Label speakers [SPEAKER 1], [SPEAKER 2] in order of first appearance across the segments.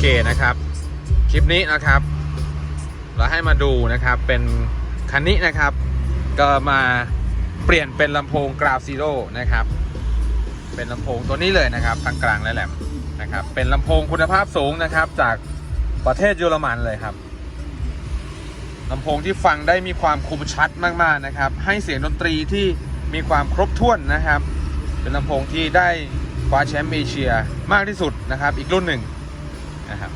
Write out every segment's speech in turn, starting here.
[SPEAKER 1] เคนะครับ คลิปนี้นะครับ เราให้มาดูนะครับเป็นคันนี้นะครับ ก็มาเปลี่ยนเป็นลำโพงกราวซีโร่นะครับ เป็นลำโพงตัวนี้เลยนะครับทั้งกลางและแหลมนะครับ เป็นลำโพงคุณภาพสูงนะครับ จากประเทศเยอรมันเลยครับลำโพงที่ฟังได้มีความคมชัดมากๆนะครับ ให้เสียงดนตรีที่มีความครบถ้วนนะครับ เป็นลำโพงที่ได้คว้าแชมป์เอเชียมากที่สุดนะครับ อีกรุ่นหนึ่ง นะครับ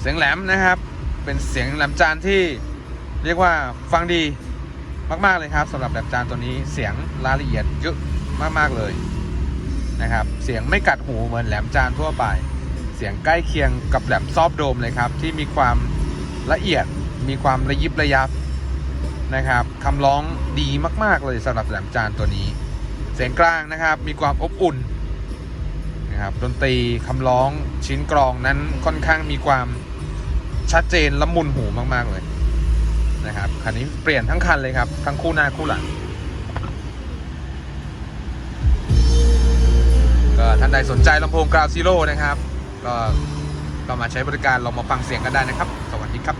[SPEAKER 1] เสียงแหลมนะครับ เป็นเสียงแหลมจานที่เรียกว่าฟังดีมากๆเลยครับสำหรับแหลมจานตัวนี้เสียงรายละเอียดเยอะมากๆเลยนะครับ เสียงไม่กัดหูเหมือนแหลมจานทั่วไป เสียงใกล้เคียงกับแหลมซอบโดมเลยครับ ที่มีความละเอียดมีความระยิบระยับนะครับคำร้องดีมากๆเลยสำหรับแหลมจานตัวนี้ เสียงกลางนะครับ มีความอบอุ่น นะครับดนตรีคำร้องชิ้นกรองนั้นค่อนข้างมีความชัดเจนละมุนหูมากๆเลยนะครับคันนี้เปลี่ยนทั้งคันเลยครับ ทั้งคู่หน้าคู่หลัง ก็ท่านใดสนใจลำโพงกราวซีโร่นะครับ ก็ก็มาใช้บริการลองมาฟังเสียงกันได้นะครับ สวัสดีครับ